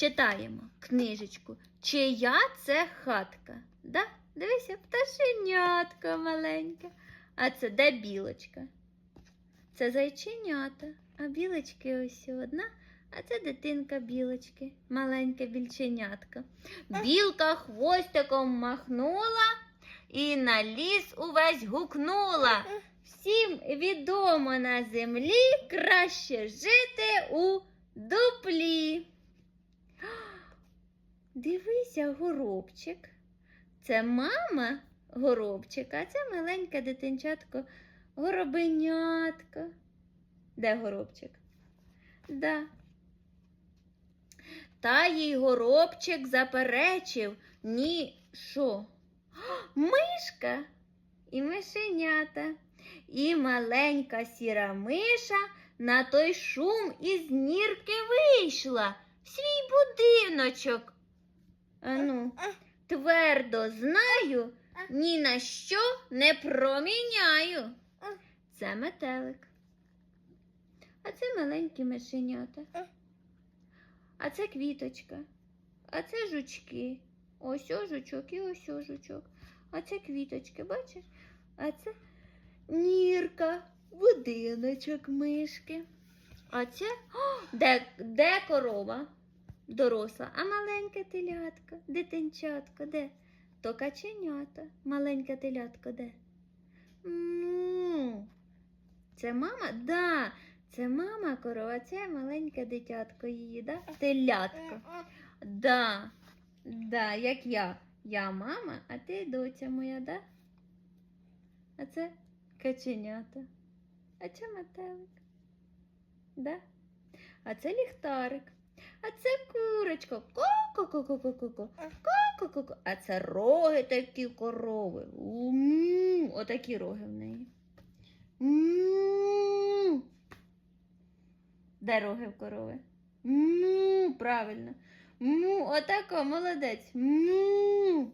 читаємо книжечку. Чия це хатка? Да? Дивися, пташенятка маленьке. А це де білочка? Це зайченята, а білочки ось одна, а це дитинка білочки, маленьке більченятка. Білка хвостиком махнула і на ліс увесь гукнула. Всім відомо на землі краще жити у дуплі. Дивися, горобчик. Це мама горобчика, а це маленьке дитинчатко горобенятко. Де горобчик? Да. Та їй горобчик заперечив. Ні, що? Мишка і мишенята, і маленька сіра миша на той шум із нірки вийшла в свій будиночок. Ану, твердо знаю, ні на що не проміняю. Це метелик. А це маленькі мишенята. А це квіточка. А це жучки. Ось о жучок і ось о жучок. А це квіточки, бачиш? А це нірка, будиночок мишки. А це О, де, де корова? Доросла, а маленьке телятко, дитинчатко, де? То каченята, маленьке телятко, де? Ну, це мама? Да, це мама корова, це маленьке дитятко її, да? Телятко. Да, да, як я. Я мама, а ти доця моя, да? А це каченята. А це метелик. Да? А це ліхтарик. А це курочка. Ко-ко-ко-ко-ко-ко. Ко-ко-ко-ко. А це роги такі корови. Ум, Отакі роги в неї. Ум. Де роги в корови? Му, правильно. Му, отако, молодець. Му.